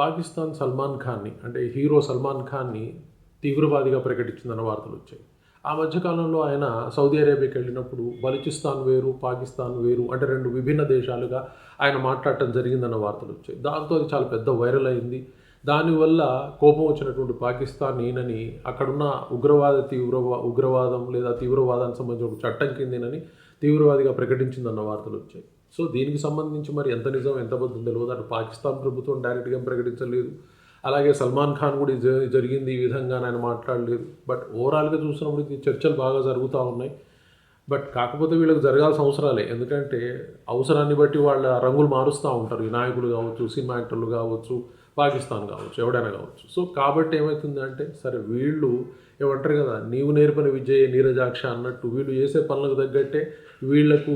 పాకిస్తాన్ సల్మాన్ ఖాన్ని అంటే హీరో సల్మాన్ ఖాన్ని తీవ్రవాదిగా ప్రకటించిందన్న వార్తలు వచ్చాయి. ఆ మధ్యకాలంలో ఆయన సౌదీ అరేబియాకి వెళ్ళినప్పుడు బలుచిస్తాన్ వేరు పాకిస్తాన్ వేరు అంటే రెండు విభిన్న దేశాలుగా ఆయన మాట్లాడటం జరిగిందన్న వార్తలు వచ్చాయి. దాంతో అది చాలా పెద్ద వైరల్ అయింది. దానివల్ల కోపం వచ్చినటువంటి పాకిస్తాన్ ఈయనని అక్కడున్న ఉగ్రవాద తీవ్రవా ఉగ్రవాదం లేదా తీవ్రవాదానికి సంబంధించిన ఒక చట్టం కిందేనని తీవ్రవాదిగా ప్రకటించిందన్న వార్తలు వచ్చాయి. సో దీనికి సంబంధించి మరి ఎంత నిజం ఎంత బద్దం తెలియదు. అటు పాకిస్తాన్ ప్రభుత్వం డైరెక్ట్గా ప్రకటించలేదు. అలాగే సల్మాన్ ఖాన్ కూడా జ- జరిగింది ఈ విధంగా ఆయన మాట్లాడలేదు. బట్ ఓవరాల్గా చూసినప్పుడు ఈ చర్చలు బాగా జరుగుతూ ఉన్నాయి. బట్ కాకపోతే వీళ్ళకి జరగాల్సిన అవసరాలే. ఎందుకంటే అవసరాన్ని బట్టి వాళ్ళ రంగులు మారుస్తూ ఉంటారు. వినాయకులు నాయకులు కావచ్చు సినిమా యాక్టర్లు కావచ్చు పాకిస్తాన్ కావచ్చు ఎవడైనా కావచ్చు. సో కాబట్టి ఏమవుతుందంటే సరే వీళ్ళు ఏమంటారు కదా నీవు నేర్పిన విజయ నీరజాక్ష అన్నట్టు వీళ్ళు చేసే పనులకు తగ్గట్టే వీళ్ళకు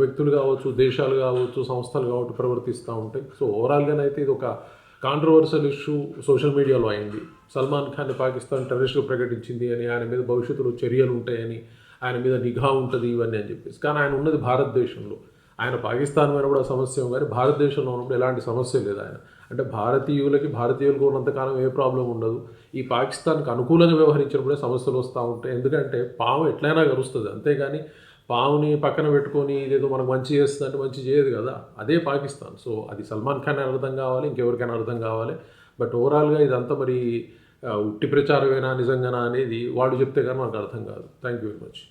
వ్యక్తులు కావచ్చు దేశాలు కావచ్చు సంస్థలు కావచ్చు ప్రవర్తిస్తూ ఉంటాయి. సో ఓవరాల్గానైతే ఇది ఒక కాంట్రవర్షియల్ ఇష్యూ సోషల్ మీడియాలో అయింది. సల్మాన్ ఖాన్ పాకిస్తాన్ టెర్రరిస్ట్గా ప్రకటించింది అని ఆయన మీద భవిష్యత్తులో చర్యలు ఉంటాయని ఆయన మీద నిఘా ఉంటుంది ఇవన్నీ అని చెప్పేసి. కానీ ఆయన ఉన్నది భారతదేశంలో. ఆయన పాకిస్తాన్ మీద కూడా సమస్య కానీ భారతదేశంలో ఉన్నప్పుడు ఎలాంటి సమస్య లేదు ఆయన. అంటే భారతీయులకి భారతీయులకు ఉన్నంతకాలం ఏ ప్రాబ్లం ఉండదు. ఈ పాకిస్తాన్కి అనుకూలంగా వ్యవహరించినప్పుడే సమస్యలు వస్తూ ఉంటాయి. ఎందుకంటే పాము ఎట్లయినా కలుస్తుంది. అంతేగాని పావుని పక్కన పెట్టుకొని ఇదేదో మనకు మంచి చేస్తుంది అంటే మంచి చేయదు కదా. అదే పాకిస్తాన్. సో అది సల్మాన్ ఖాన్ అర్థం కావాలి ఇంకెవరికైనా అర్థం కావాలి. బట్ ఓవరాల్గా ఇదంతా మరి ఉట్టి ప్రచారమేనా నిజంగానా అనేది వాళ్ళు చెప్తే కానీ మనకు అర్థం కాదు. Thank you very much.